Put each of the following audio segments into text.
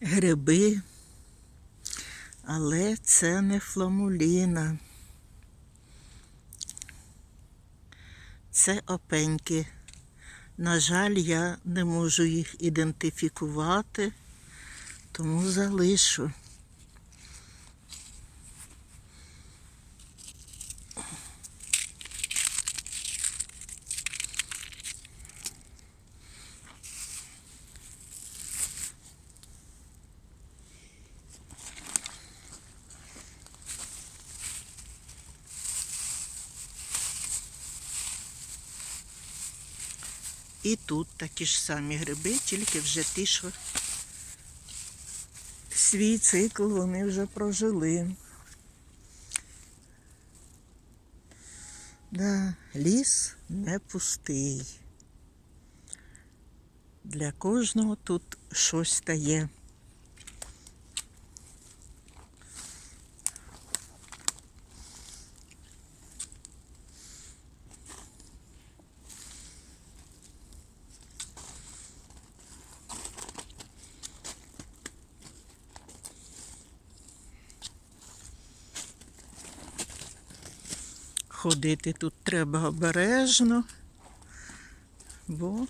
гриби, але це не фламуліна. Це опеньки. На жаль, я не можу їх ідентифікувати, тому залишу. І тут такі ж самі гриби, тільки вже ті, свій цикл вони вже прожили. Да, ліс не пустий. Для кожного тут щось та є. Ходити тут треба обережно, бо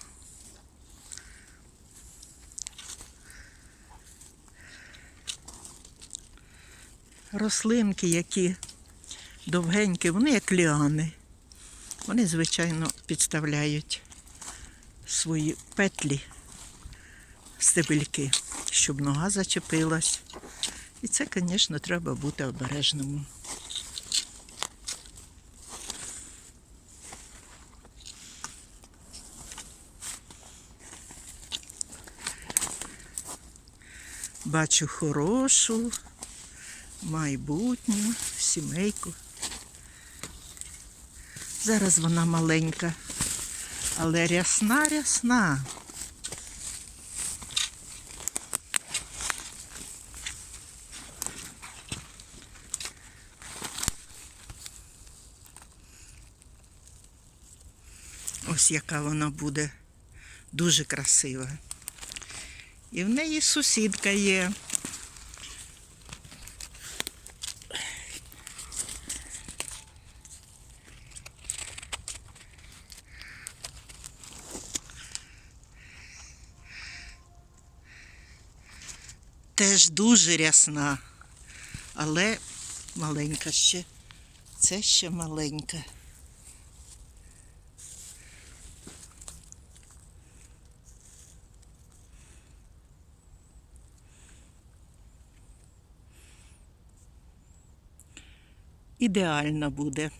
рослинки, які довгенькі, вони як ліани. Вони, звичайно, підставляють свої петлі, стебельки, щоб нога зачепилась. І це, звісно, треба бути обережному. Бачу хорошу, майбутню сімейку. Зараз вона маленька, але рясна, рясна. Ось яка вона буде дуже красива. І в неї сусідка є. Теж дуже рясна, але маленька ще. Це ще маленька. Ідеально буде.